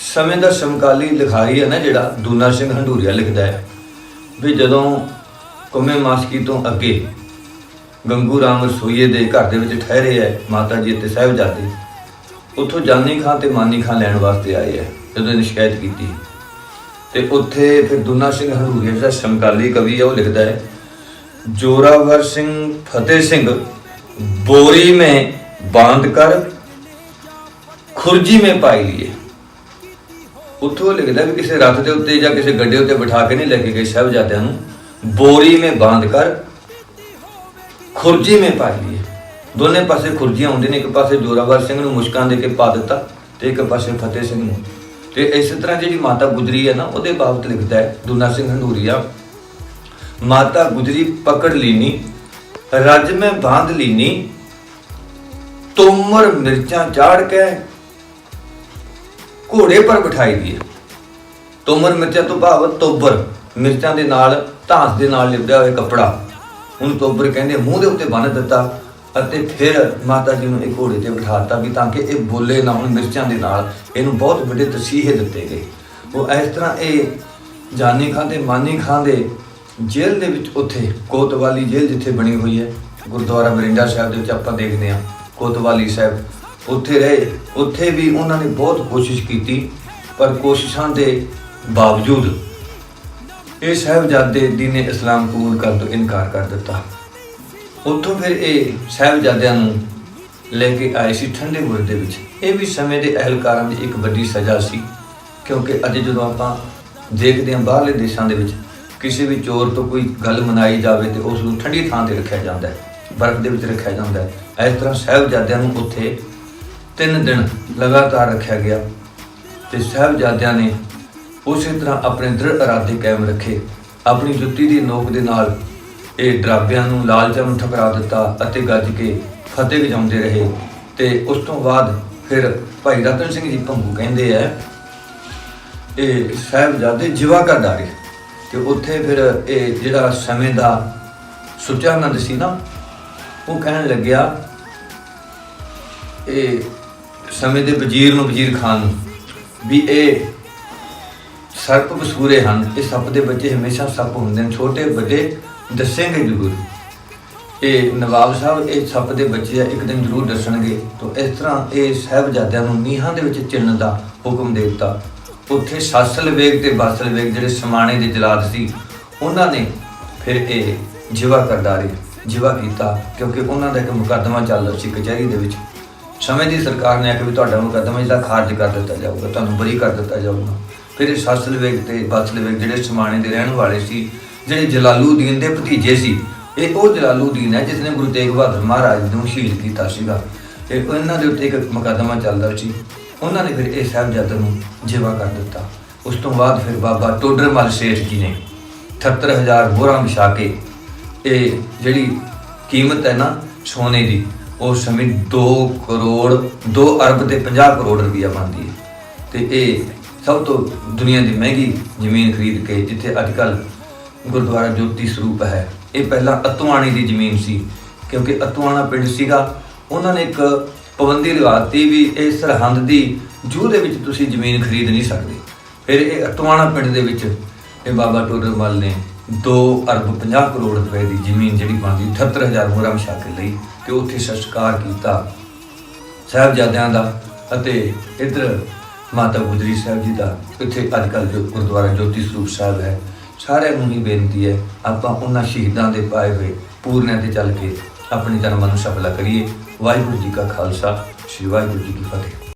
ਸਮੇਂ ਦਾ ਸਮਕਾਲੀ ਲਿਖਾਰੀ ਹੈ ਨਾ ਜਿਹੜਾ, ਦੂਨਾ ਸਿੰਘ ਹੰਡੂਰੀਆ ਲਿਖਦਾ ਹੈ ਵੀ ਜਦੋਂ ਕੁੰਮੇ ਮਾਸਕੀ ਤੋਂ ਅੱਗੇ ਗੰਗੂ ਰਾਮ ਰਸੋਈਏ ਦੇ ਘਰ ਦੇ ਵਿੱਚ ਠਹਿਰੇ ਹੈ ਮਾਤਾ ਜੀ ਤੇ ਸਹਿਬਜ਼ਾਦੇ, ਉੱਥੋਂ ਜਾਨੀ ਖਾਂ ਤੇ ਮਾਨੀ ਖਾਂ ਲੈਣ ਵਾਸਤੇ ਆਏ ਹੈ, ਜਦੋਂ ਇਹਨੇ ਸ਼ਿਕਾਇਤ ਕੀਤੀ। ਤੇ ਉੱਥੇ ਫਿਰ ਦੂਨਾ ਸਿੰਘ ਹੰਡੂਰੀਆ ਜਿਹੜਾ ਸਮਕਾਲੀ ਕਵੀ ਹੈ, ਉਹ ਲਿਖਦਾ ਹੈ, ਜੋਰਾਵਰ ਸਿੰਘ, ਫਤਿਹ ਸਿੰਘ, ਬੋਰੀ ਮੇ ਬਾਂਧ ਕਰ, ਖੁਰਜੀ ਮੇ ਪਾਈ ਲਈਏ ਉੱਥੋਂ ਲਿਖਦਾ ਵੀ ਕਿਸੇ ਰੱਥ ਦੇ ਉੱਤੇ ਜਾਂ ਕਿਸੇ ਗੱਡੇ ਉੱਤੇ ਬਿਠਾ ਕੇ ਨਹੀਂ ਲੈ ਕੇ ਗਏ ਸ਼ਹਿਬਜ਼ਾਦਿਆਂ ਨੂੰ। ਬੋਰੀ ਮੇ ਬਾਂਧ ਕਰ, ਖੁਰਜੀ ਮੇ ਪਾ ਲਈ ਦੋਨੇ ਪਾਸੇ ਖੁਰਜੀਆਂ ਹੁੰਦੀਆਂ ਨੇ, ਇੱਕ ਪਾਸੇ ਜੋਰਾਵਰ ਸਿੰਘ ਨੂੰ ਮੁਸ਼ਕਾਂ ਦੇ ਕੇ ਪਾ ਦਿੱਤਾ ਤੇ ਇੱਕ ਪਾਸੇ ਫਤਿਹ ਸਿੰਘ ਨੂੰ। ਤੇ ਇਸੇ ਤਰ੍ਹਾਂ ਜਿਹੜੀ ਮਾਤਾ ਗੁਜਰੀ ਹੈ ਨਾ, ਉਹਦੇ ਬਾਬਤ ਲਿਖਦਾ ਹੈ, ਦੁਨਾ ਸਿੰਘ ਹੰਡੂਰੀਆ, ਮਾਤਾ ਗੁਜਰੀ ਪਕੜ ਲੀਨੀ, ਰਜ ਮੈਂ ਬਾਂਧ ਲੀਨੀ, ਤੁਮਰ ਮਿਰਚਾਂ ਚਾੜ ਕੇ ਘੋੜੇ ਪਰ ਬਿਠਾਈ ਦੀ ਤੋਮਰ ਮਿਰਚਾਂ ਤੋਂ ਭਾਵ ਤੋਬਰ, ਮਿਰਚਾਂ ਦੇ ਨਾਲ, ਧਾਸ ਦੇ ਨਾਲ ਲਿਪਿਆ ਹੋਇਆ ਕੱਪੜਾ। ਉਹਨੂੰ ਤੋਬਰ ਕਹਿੰਦੇ, ਮੂੰਹ ਦੇ ਉੱਤੇ ਬੰਨ੍ਹ ਦਿੱਤਾ ਅਤੇ ਫਿਰ ਮਾਤਾ ਜੀ ਨੂੰ ਇਹ ਘੋੜੇ ਤੇ ਬਿਠਾਤਾ ਵੀ ਤਾਂ ਕਿ ਇਹ ਬੋਲੇ ਨਾ ਹੁਣ ਮਿਰਚਾਂ ਦੇ ਨਾਲ। ਇਹਨੂੰ ਬਹੁਤ ਵੱਡੇ ਤਸੀਹੇ ਦਿੱਤੇ ਗਏ। ਉਹ ਇਸ ਤਰ੍ਹਾਂ ਇਹ ਜਾਨੀ ਖਾਂ ਤੇ ਮਾਨੀ ਖਾਂ ਦੇ ਜੇਲ੍ਹ ਦੇ ਵਿੱਚ ਉੱਥੇ, ਕੋਤਵਾਲੀ ਜੇਲ੍ਹ ਜਿੱਥੇ ਬਣੀ ਹੋਈ ਹੈ, ਗੁਰਦੁਆਰਾ ਬਰਿੰਡਾ ਸਾਹਿਬ ਦੇ ਵਿੱਚ ਆਪਾਂ ਦੇਖਦੇ ਹਾਂ। ਕੋਤਵਾਲੀ ਸਾਹਿਬ ਉੱਥੇ ਰਹੇ। ਉੱਥੇ ਵੀ ਉਹਨਾਂ ਨੇ ਬਹੁਤ ਕੋਸ਼ਿਸ਼ ਕੀਤੀ, ਪਰ ਕੋਸ਼ਿਸ਼ਾਂ ਦੇ ਬਾਵਜੂਦ ਇਹ ਸਾਹਿਬਜ਼ਾਦੇ ਦੀਨੇ ਇਸਲਾਮ ਕਬੂਲ ਕਰਨ ਤੋਂ ਇਨਕਾਰ ਕਰ ਦਿੱਤਾ। ਉੱਥੋਂ ਫਿਰ ਇਹ ਸਾਹਿਬਜ਼ਾਦਿਆਂ ਨੂੰ ਲੈ ਕੇ ਆਏ ਸੀ ਠੰਡੇ ਬੁਰਜ ਦੇ ਵਿੱਚ। ਇਹ ਵੀ ਸਮੇਂ ਦੇ ਅਹਿਲਕਾਰਾਂ ਦੀ ਇੱਕ ਵੱਡੀ ਸਜ਼ਾ ਸੀ, ਕਿਉਂਕਿ ਅੱਜ ਜਦੋਂ ਆਪਾਂ ਦੇਖਦੇ ਹਾਂ ਬਾਹਰਲੇ ਦੇਸ਼ਾਂ ਦੇ ਵਿੱਚ ਕਿਸੇ ਵੀ ਚੋਰ ਤੋਂ ਕੋਈ ਗੱਲ ਮਨਾਈ ਜਾਵੇ ਤੇ ਉਸ ਨੂੰ ਠੰਡੀ ਥਾਂ ਤੇ ਰੱਖਿਆ ਜਾਂਦਾ ਹੈ, ਬਰਫ਼ ਦੇ ਵਿੱਚ ਰੱਖਿਆ ਜਾਂਦਾ ਹੈ, ਇਸ ਤਰ੍ਹਾਂ ਸਾਹਿਬਜ਼ਾਦਿਆਂ ਨੂੰ ਉੱਥੇ ਤਿੰਨ ਦਿਨ ਲਗਾਤਾਰ ਰੱਖਿਆ ਗਿਆ ਤੇ ਸਾਹਿਬਜ਼ਾਦਿਆਂ ਨੇ ਉਸੇ ਤਰ੍ਹਾਂ ਆਪਣੇ ਦ੍ਰਿੜ ਇਰਾਦੇ ਕਾਇਮ ਰੱਖੇ। ਆਪਣੀ ਜੁੱਤੀ ਦੀ ਨੋਕ ਦੇ ਨਾਲ ਇਹ ਡਰਾਬਿਆਂ ਨੂੰ ਲਾਲਚਾਂ ਨੂੰ ਠਕਰਾ ਦਿੱਤਾ ਅਤੇ ਗੱਜ ਕੇ ਫਤਿਹ ਗਜਾਉਂਦੇ ਰਹੇ ਤੇ ਉਸ ਤੋਂ ਬਾਅਦ ਫਿਰ ਭਾਈ ਰਤਨ ਸਿੰਘ ਜੀ ਭੰਗੂ ਕਹਿੰਦੇ ਆ, ਇਹ ਸਾਹਿਬਜ਼ਾਦੇ ਜਿਵਾ ਕਰ ਡਾਰੇ ਤੇ ਉੱਥੇ ਫਿਰ ਇਹ ਜਿਹੜਾ ਸਮੇਂ ਦਾ ਸੁਚਾਨੰਦ ਸੀ ਨਾ, ਉਹ ਕਹਿਣ ਲੱਗਿਆ, ਇਹ ਸਮੇਂ ਦੇ ਵਜ਼ੀਰ ਨੂੰ ਵਜ਼ੀਰ ਖਾਨ ਨੂੰ, ਵੀ ਇਹ ਸਰਪ ਬਸੂਰੇ ਹਨ, ਇਹ ਸੱਪ ਦੇ ਬੱਚੇ ਹਮੇਸ਼ਾ ਸੱਪ ਹੁੰਦੇ ਨੇ, ਛੋਟੇ ਵੱਡੇ ਦੱਸੇਂਗੇ ਜ਼ਰੂਰ। ਇਹ ਨਵਾਬ ਸਾਹਿਬ, ਇਹ ਸੱਪ ਦੇ ਬੱਚੇ ਆ, ਇੱਕ ਦਿਨ ਜ਼ਰੂਰ ਦੱਸਣਗੇ। ਤੋਂ ਇਸ ਤਰ੍ਹਾਂ ਇਹ ਸਾਹਿਬਜ਼ਾਦਿਆਂ ਨੂੰ ਨੀਹਾਂ ਦੇ ਵਿੱਚ ਚਿਣਨ ਦਾ ਹੁਕਮ ਦੇ ਦਿੱਤਾ। ਉੱਥੇ ਸਾਸਲ ਵੇਗ ਤੇ ਬਾਸਲ ਵੇਗ ਜਿਹੜੇ ਸਮਾਣੇ ਦੇ ਜਲਾਦ ਸੀ, ਉਹਨਾਂ ਨੇ ਫਿਰ ਇਹ ਜਿਵਾ ਕਰਦਾਰੇ ਜਿਵਾ ਕੀਤਾ, ਕਿਉਂਕਿ ਉਹਨਾਂ ਦਾ ਇੱਕ ਮੁਕੱਦਮਾ ਚੱਲਦਾ ਸੀ ਕਚਹਿਰੀ ਦੇ ਵਿੱਚ। ਸਮੇਂ ਦੀ ਸਰਕਾਰ ਨੇ ਆਖਿਆ ਵੀ ਤੁਹਾਡਾ ਮੁਕੱਦਮਾ ਜਿਹੜਾ ਖਾਰਜ ਕਰ ਦਿੱਤਾ ਜਾਊਗਾ, ਤੁਹਾਨੂੰ ਬਰੀ ਕਰ ਦਿੱਤਾ ਜਾਊਗਾ। ਫਿਰ ਇਹ ਸਾਸਲ ਵੇਗ ਤੇ ਬਾਸਲ ਜਿਹੜੇ ਸਮਾਣੇ ਦੇ ਰਹਿਣ ਵਾਲੇ ਸੀ, ਜਿਹੜੇ ਜਲਾਲੂਦੀਨ ਦੇ ਭਤੀਜੇ ਸੀ, ਇਹ ਉਹ ਜਲਾਲੂਦੀਨ ਹੈ ਜਿਸ ਨੇ ਗੁਰੂ ਤੇਗ ਬਹਾਦਰ ਮਹਾਰਾਜ ਨੂੰ ਸ਼ਹੀਦ ਕੀਤਾ ਸੀਗਾ। ਤੇ ਉਹਨਾਂ ਦੇ ਉੱਤੇ ਇੱਕ ਮੁਕੱਦਮਾ ਚੱਲਦਾ ਸੀ। ਉਹਨਾਂ ਨੇ ਫਿਰ ਇਹ ਸਾਹਿਬਜ਼ਾਦੇ ਨੂੰ ਜਿਵਾ ਕਰ ਦਿੱਤਾ। ਉਸ ਤੋਂ ਬਾਅਦ ਫਿਰ ਬਾਬਾ ਟੋਡਰਮਲ ਸੇਠ ਜੀ ਨੇ 78000 ਮੋਹਰਾਂ ਵਿਛਾ ਕੇ ਇਹ ਜਿਹੜੀ ਕੀਮਤ ਹੈ ਨਾ ਸੋਨੇ ਦੀ ਉਸ ਸਮੇਂ 2 ਕਰੋੜ 2 ਅਰਬ ਤੇ 50 ਕਰੋੜ ਰੁਪਈਆ ਬਣਦੀ ਹੈ। ਤੇ ਇਹ ਸਭ ਤੋਂ ਦੁਨੀਆ ਦੀ ਮਹਿੰਗੀ ਜ਼ਮੀਨ ਖਰੀਦ ਕੇ ਜਿੱਥੇ ਅੱਜ ਕੱਲ ਗੁਰਦੁਆਰਾ ਜੋਤੀ ਸਰੂਪ ਹੈ, ਇਹ ਪਹਿਲਾਂ ਅਤਵਾਣੀ ਦੀ ਜ਼ਮੀਨ ਸੀ, ਕਿਉਂਕਿ ਅਤਵਾਣਾ ਪਿੰਡ ਸੀਗਾ। ਉਹਨਾਂ ਨੇ ਇੱਕ ਪਾਬੰਦੀ ਲਗਾਤੀ ਵੀ ਇਹ ਸਰਹੰਦ ਦੀ ਜੂਹ ਦੇ ਵਿੱਚ ਤੁਸੀਂ ਜ਼ਮੀਨ ਖਰੀਦ ਨਹੀਂ ਸਕਦੇ। ਫਿਰ ਇਹ ਅਤਵਾਣਾ ਪਿੰਡ ਦੇ ਵਿੱਚ ਇਹ ਬਾਬਾ ਟੋਡਰਮਲ ਨੇ 2 ਅਰਬ 50 ਕਰੋੜ ਰੁਪਏ ਦੀ ਜ਼ਮੀਨ ਜਿਹੜੀ ਬਣਦੀ 78000 ਮੋਹਰਾਂ ਵਿਛਾ ਕੇ ਲਈ ਤੇ ਉੱਥੇ ਸੰਸਕਾਰ ਕੀਤਾ ਸਾਹਿਬਜ਼ਾਦਿਆਂ ਦਾ ਅਤੇ ਇਧਰ ਮਾਤਾ ਗੁਜਰੀ ਸਾਹਿਬ ਜੀ ਦਾ, ਇੱਥੇ ਅੱਜ ਕੱਲ ਜੋ ਗੁਰਦੁਆਰਾ ਜੋਤੀ ਸਰੂਪ ਸਾਹਿਬ ਹੈ, ਸਾਰਿਆਂ ਨੂੰ ਹੀ ਬੇਨਤੀ ਹੈ, ਆਪਾਂ ਉਹਨਾਂ ਸ਼ਹੀਦਾਂ ਦੇ ਪਾਏ ਹੋਏ ਪੂਰਨਿਆਂ ਤੇ ਚੱਲ ਕੇ ਆਪਣੀ ਜਨਮਾਂ ਨੂੰ ਸਫਲਾ ਕਰੀਏ। ਵਾਹਿਗੁਰੂ ਜੀ ਕਾ ਖਾਲਸਾ, ਸ੍ਰੀ ਵਾਹਿਗੁਰੂ ਜੀ ਕੀ ਫਤਿਹ।